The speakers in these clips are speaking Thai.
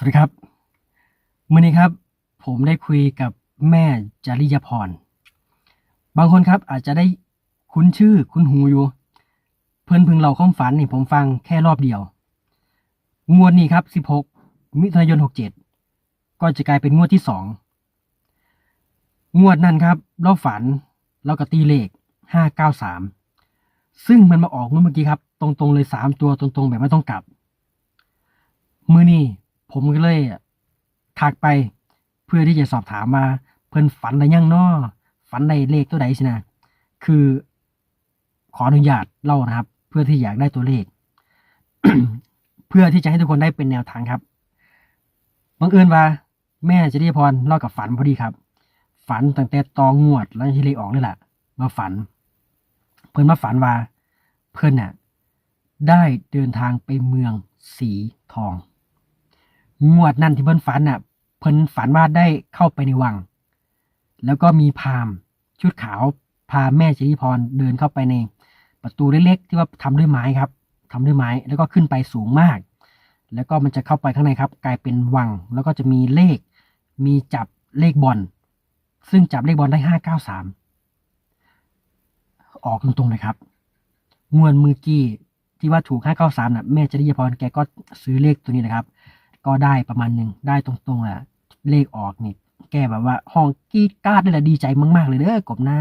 สวัสดีครับมื่อนี้ครับ ผมได้คุยกับแม่จริยพร บางคนครับอาจจะได้คุ้นชื่อคุ้นหูอยู่ เพื่อนพึงเราความฝันนี่ผมฟังแค่รอบเดียว งวดนี้ครับ 16 มิถุนายน 67 ก็จะกลายเป็นงวดที่สองงวดนั้นครับ เราฝันเราก็ตีเลข 593 ซึ่งมันมาออกเมื่อกี้ครับ ตรงๆเลย 3 ตัวตรงๆ แบบไม่ต้องกลับ มือนี้ ผมก็เลยทักไปเพื่อที่จะสอบถามมา เพิ่อนฝันอะไรยังนอฝันในเลขตัวใดสินะคือขออนุญาตเล่านะครับ เพื่อที่อยากได้ตัวเลข เพื่อที่จะให้ทุกคนได้เป็นแนวทางครับบังเอิญว่า แม่จะได้พรเล่ากับฝันพอดีครับ ฝันตั้งแต่ตองงวดแล้วที่เลขออกนี่แหละมาฝัน เพิ่อนมาฝันว่า เพิ่อนน่ะ ได้เดินทางไปเมืองสีทอง งวดนั่นที่เพิ่นฝันน่ะ เพิ่นฝันว่าได้เข้าไปในวัง แล้วก็มีพามชุดขาวพาแม่จริพรเดินเข้าไปใน ประตูเล็กๆที่ว่าทำด้วยไม้ครับทำด้วยไม้แล้วก็ขึ้นไปสูงมาก แล้วก็มันจะเข้าไปข้างในครับ กลายเป็นวัง แล้วก็จะมีเลข มีจับเลขบอลซึ่งจับเลขบอลได้ห้าเก้าสามออกตรงๆเลยครับ งวดมือกี้ที่ว่าถูกห้าเก้าสามน่ะแม่จริยพรแกก็ซื้อเลขตัวนี้นะครับ ก็ได้ประมาณหนึ่งได้ตรงๆแหละเลขออกนี่แกแบบว่าห้องกีดกาดนี่แหละดีใจมากๆเลยเด้อกบหน้า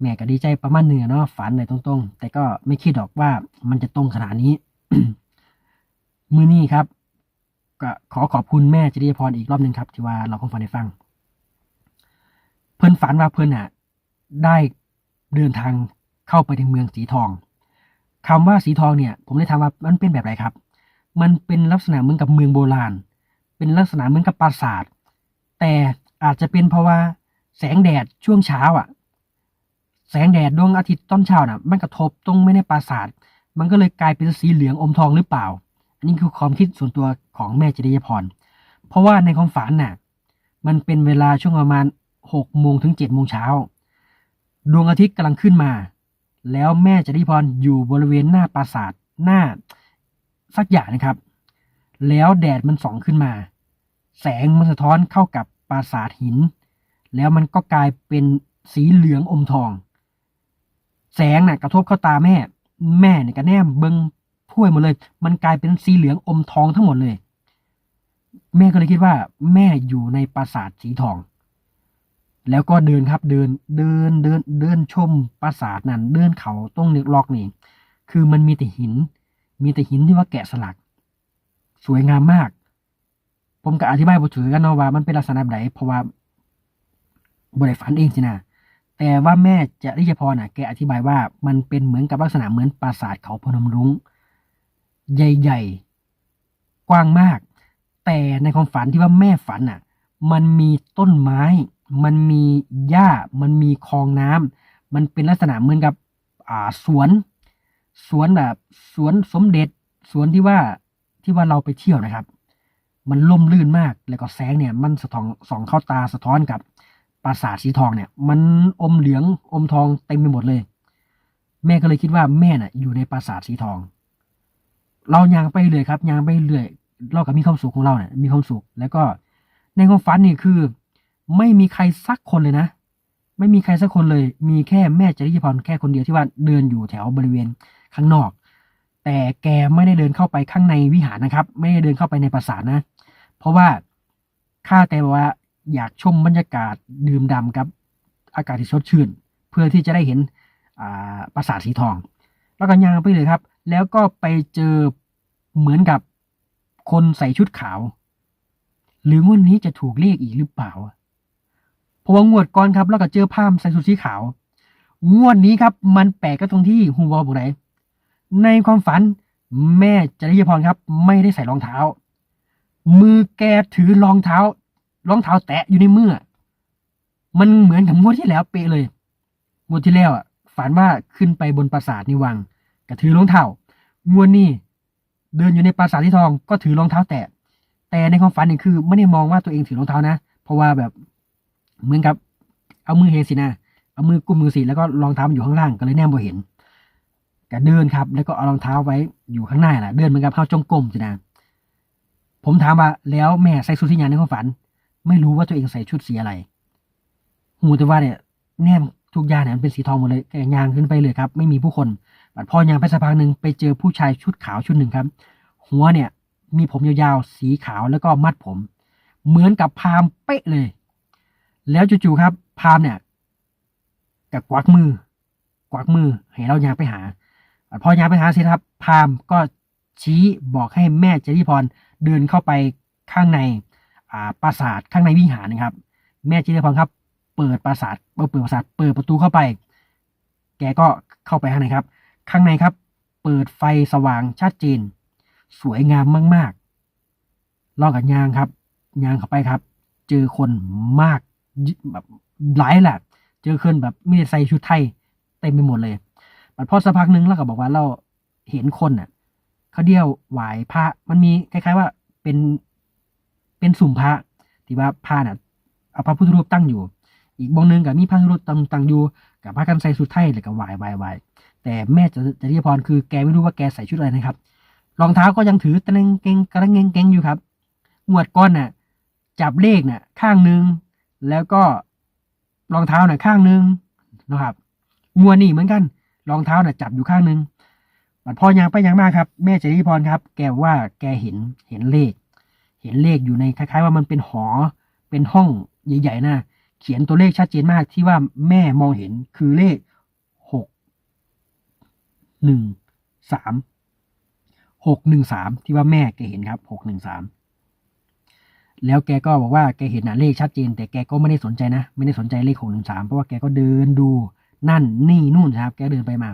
แม่ก็ดีใจประมาณหนึ่งเนาะฝันเลยตรงๆ แต่ก็ไม่คิดหรอกว่ามันจะตรงขนาดนี้ มือนี้ครับ ก็ขอขอบคุณแม่จริยพรอีกรอบหนึ่งครับ ที่ว่าเราความฝันให้ฟัง เพิ่อนฝันว่าเพิ่อนอะ ได้เดินทางเข้าไปในเมืองสีทองคำว่าสีทองเนี่ย ผมได้ถามว่ามันเป็นแบบไหนครับ มันเป็นลักษณะเหมือนกับเมืองโบราณ เป็นลักษณะเหมือนกับปราสาท แต่อาจจะเป็นเพราะว่าแสงแดดช่วงเช้าอะ แสงแดดดวงอาทิตย์ตอนเช้าน่ะ มันกระทบตรงไม่ในปราสาท มันก็เลยกลายเป็นสีเหลืองอมทองหรือเปล่า อันนี้คือความคิดส่วนตัวของแม่จริยพร เพราะว่าในความฝันน่ะ มันเป็นเวลาช่วงประมาณหกโมงถึงเจ็ดโมงเช้า ดวงอาทิตย์กำลังขึ้นมา แล้วแม่จริยพรอยู่บริเวณหน้าปราสาทหน้า สักอย่างนะครับ แล้วแดดมันส่องขึ้นมา แสงมันสะท้อนเข้ากับปราสาทหิน แล้วมันก็กลายเป็นสีเหลืองอมทอง แสงน่ะกระทบเข้าตาแม่ แม่เนี่ยก็แนมเบิงถ้วยหมดเลย มันกลายเป็นสีเหลืองอมทองทั้งหมดเลย แม่ก็เลยคิดว่า แม่อยู่ในปราสาทสีทอง แล้วก็เดินครับเดินเดินเดินเดินชมปราสาทนั่นเดินเขาตรงเนือกลอกนี่คือมันมีแต่หิน มีแต่หินที่ว่าแกะสลัก สวยงามมาก ผมก็อธิบายบ่ถือกันเนาะว่ามันเป็นลักษณะแบบไหนเพราะว่าบ่ได้ฝันเองสินะแต่ว่าแม่จะริยพรน่ะ แกอธิบายว่ามันเป็นเหมือนกับลักษณะเหมือนปราสาทเขาพนมรุ้ง ใหญ่ๆ กว้างมาก แต่ในความฝันที่ว่าแม่ฝันน่ะ มันมีต้นไม้ มันมีหญ้า มันมีคลองน้ำมันเป็นลักษณะเหมือนกับอ่าสวน สวนแบบสวนสมเด็จสวนที่ว่าที่ว่าเราไปเที่ยวนะครับ มันล่มลื่นมากแล้วก็แสงเนี่ย มันสะท้อนส่องเข้าตาสะท้อนกับปราสาทสีทองเนี่ย มันอมเหลืองอมทองเต็มไปหมดเลย แม่ก็เลยคิดว่าแม่น่ะ อยู่ในปราสาทสีทอง เรายางไปเลยครับยางไปเรื่อยเราก็มีความสุขของเราเนี่ยมีความสุข แล้วก็ในความฝันนี่คือ ไม่มีใครสักคนเลยนะ ไม่มีใครสักคนเลย มีแค่แม่จริยพรแค่คนเดียวที่ว่าเดินอยู่แถวบริเวณข้างนอก แต่แกไม่ได้เดินเข้าไปข้างในวิหารนะครับ ไม่ได้เดินเข้าไปในปราสาทนะ เพราะว่าข้าแต่ว่าอยากชมบรรยากาศดื่มด่ำกับอากาศที่สดชื่น เพื่อที่จะได้เห็นอ่าปราสาทสีทอง แล้วก็ย่างไปเลยครับ แล้วก็ไปเจอเหมือนกับคนใส่ชุดขาว หรืองวดนี้จะถูกเลขอีกหรือเปล่า ราะว่างวดก่อนครับแล้วก็เจอภาพใส่ชุดสีขาว งวดนี้ครับ มันแปลกก็ตรงที่ฮูวอบอกไหนในความฝันแม่จริยพรครับ ไม่ได้ใส่รองเท้า มือแกถือรองเท้ารองเท้าแตะอยู่ในมือมันเหมือนกับงวดที่แล้วเปะเลยงวดที่แล้วอะฝันว่าขึ้นไปบนปราสาทนิวังก็ถือรองเท้างวดนี้เดินอยู่ในปราสาทที่ทองก็ถือรองเท้าแตะแต่ในความฝันนี่คือ ไม่ได้มองว่าตัวเองถือรองเท้านะ เพราะว่าแบบ เหมือนกับ เอามือเฮสินะเอามือกุมมือสิแล้วก็รองเท้ามันอยู่ข้างล่างก็เลยแนมบ่เห็นก็เดินครับ แล้วก็เอารองเท้าไว้อยู่ข้างหน้าแหละเดินเหมือนกับเข้าจงกรมสินะผมถามว่าแล้วแม่ใส่ชุดสีหยังในความฝัน ไม่รู้ว่าตัวเองใส่ชุดสีอะไรหูแต่ว่าเนี่ยแนมทุกอย่างเนี่ยมันเป็นสีทองหมดเลยแกยางขึ้นไปเลยครับ ไม่มีผู้คนบัดพอยางไปสักพักหนึ่งไปเจอผู้ชายชุดขาวชุดหนึ่งครับ หัวเนี่ย มีผมยาวๆสีขาวแล้วก็มัดผม เหมือนกับพามเป๊ะเลย แล้วจู่ๆครับ พามเนี่ยกับกวักมือ กวักมือให้เรายางไปหา พอยางไปหาเสร็จครับ พามก็ชี้บอกให้แม่เจริพรเดินเข้าไปข้างในอ่าปราสาทข้างในวิหารนะครับ แม่เจริพรครับ เปิดปราสาทเปิดเปิดปราสาทเปิดประตูเข้าไป แกก็เข้าไปข้างในครับ ข้างในครับ เปิดไฟสว่างชัดเจน สวยงามมากๆลองกับยางครับยางเข้าไปครับ เจอคนมาก แบบหลายแหละเจอคนแบบไม่ได้ใส่ชุดไทยเต็มไปหมดเลยบัดพอสักพักหนึงเราก็บอกว่าเราเห็นคนน่ะเขาเดียวไหวพระมันมีคล้าย ๆ ว่าเป็นเป็นสุ่มพระที่ว่าพระน่ะเอาพระพุทธรูปตั้งอยู่ อีกบองหนึงกับมีพระพุทธรูปตั้งตั้งอยู่กับพระกันใส่ชุดไทยเลยกับไหวไหวไหวแต่แม่จะจะเรียพรคือแกไม่รู้ว่าแกใส่ชุดอะไรนะครับรองเท้าก็ยังถือตะเงงเกงกระเงงเกงอยู่ครับงวดก้อนน่ะ จับเลขน่ะ ข้างหนึ่ง แล้วก็รองเท้าหน่ะข้างนึงนะครับงวนี่เหมือนกัน รองเท้าน่ะจับอยู่ข้างนึงบัดพอยางไปยางมากครับ แม่เจริพรครับ แกว่าแกเห็นเห็นเลข เห็นเลขอยู่ในคล้าย ๆ ว่ามันเป็นหอ เป็นห้องใหญ่ๆนะเขียนตัวเลขชัดเจนมากที่ว่าแม่มองเห็นคือเลขหกหนึ่งสามหกหนึ่งสามที่ว่าแม่แกเห็นครับหกหนึ่งสาม แล้วแกก็บอกว่าแกเห็นนะเลขชัดเจน แต่แกก็ไม่ได้สนใจนะ ไม่ได้สนใจเลขหกหนึ่งสามเพราะว่าแกก็เดินดูนั่นนี่นู่นครับ แกเดินไปมา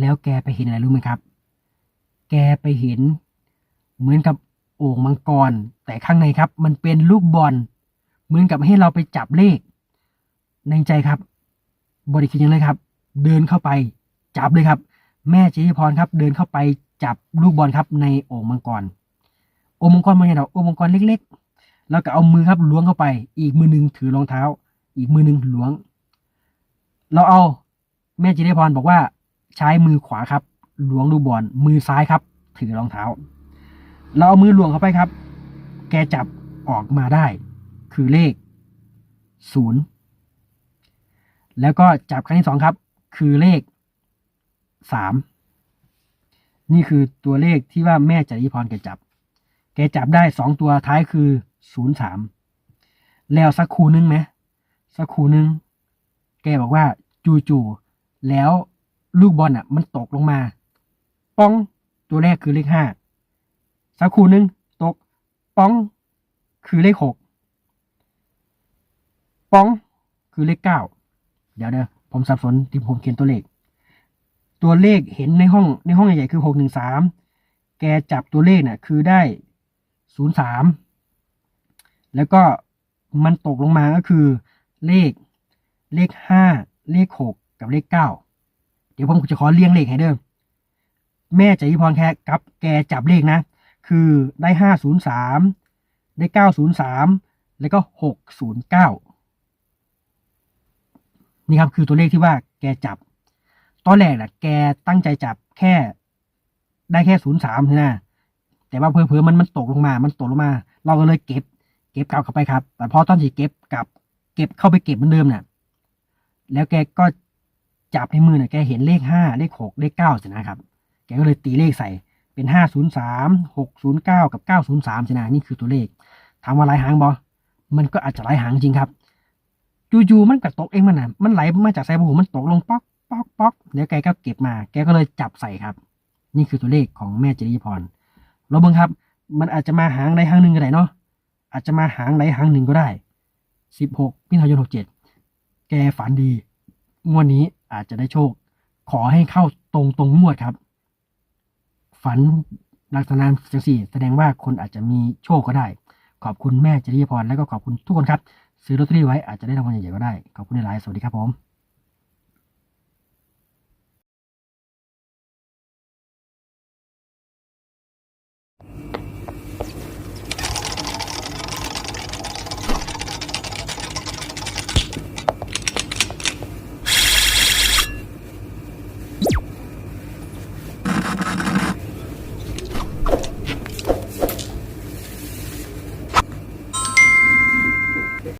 แล้วแกไปเห็นอะไรรู้ไหมครับ แกไปเห็น เหมือนกับโอ่งมังกร แต่ข้างในครับ มันเป็นลูกบอล เหมือนกับให้เราไปจับเลข ในใจครับ บริคิดยังเลยครับ เดินเข้าไป จับเลยครับ แม่จิริพรครับ เดินเข้าไปจับลูกบอลครับ ในโอ่งมังกรโอ่งมังกรมันไงเราโอ่งมังกรเล็ก ๆ แล้วก็เอามือครับล้วงเข้าไป อีกมือหนึ่งถือรองเท้า อีกมือหนึ่งล้วง เราเอาแม่จิริพรบอกว่าใช้มือขวาครับล้วงลูกบอลมือซ้ายครับ ถือรองเท้า เราเอามือล้วงเข้าไปครับ แกจับออกมาได้ คือเลขศูนย์แล้วก็จับครั้งที่สองครับ คือเลขสามนี่คือตัวเลขที่ว่าแม่จริพรแกจับ แกจับได้สองตัวท้ายคือศูนย์สามแล้วสักครู่นึงไหมสักครู่นึง แกบอกว่าจู่ๆแล้วลูกบอลอะ มันตกลงมา ป้องตัวแรกคือเลขห้าสักครู่นึง ตก ป้อง คือเลขหกป้องคือเลขเก้าเดี๋ยวเดี๋ยวผมสับสนที่ผมเขียนตัวเลข ตัวเลขเห็นในห้องในห้องใหญ่ๆคือหกหนึ่งสามแกจับตัวเลขน่ะ คือได้ ศูนย์สามแล้วก็มันตกลงมาก็คือเลขเลขห้าเลขหกกับเลขเก้าเดี๋ยวผมจะขอเรียงเลขให้เด้อแม่ใจพรแค่กับแกจับเลขนะ คือได้ห้าศูนย์สามได้เก้าศูนย์สามแล้วก็หกศูนย์เก้านี่ครับคือตัวเลขที่ว่าแกจับ ตอนแรกแหละแกตั้งใจจับแค่ได้แค่ศูนย์สาม แต่ว่าเพอเพอมันมันตกลงมา มันตกลงมา เราก็เลยเก็บ เก็บกลับเข้าไปครับ แต่พอตอนที่เก็บกลับ เก็บเข้าไปเก็บเหมือนเดิมเนี่ยแล้วแกก็จับในมือเนี่ยแกเห็นเลขห้าเลขหกเลขเก้าสินะครับ แกก็เลยตีเลขใส่เป็นห้าศูนย์สามหกศูนย์เก้ากับเก้าศูนย์สามสินะนี่คือตัวเลขถามว่าหลายหางบอมันก็อาจจะหลายหางจริงครับจู่ๆมันก็ตกเองมันนะมันไหลมาจากสายบูมันตกลงป๊อกป๊อกป๊อกแล้วแกก็เก็บมา แกก็เลยจับใส่ครับ นี่คือตัวเลขของแม่จริยพร เราเบิ่งครับ มันอาจจะมาหางใดหางหนึ่งก็ได้เนาะอาจจะมาหางใดหางหนึ่งก็ได้สิบหกมิถุนายนหกเจ็ดแกฝันดี งวดนี้อาจจะได้โชค ขอให้เข้าตรงตรงงวดครับ ฝันลักษณะจังสี่ แสดงว่าคนอาจจะมีโชคก็ได้ ขอบคุณแม่จริยพรและก็ขอบคุณทุกคนครับ ซื้อลอตเตอรี่ไว้อาจจะได้รางวัลใหญ่ๆก็ได้ ขอบคุณในไลน์สวัสดีครับผม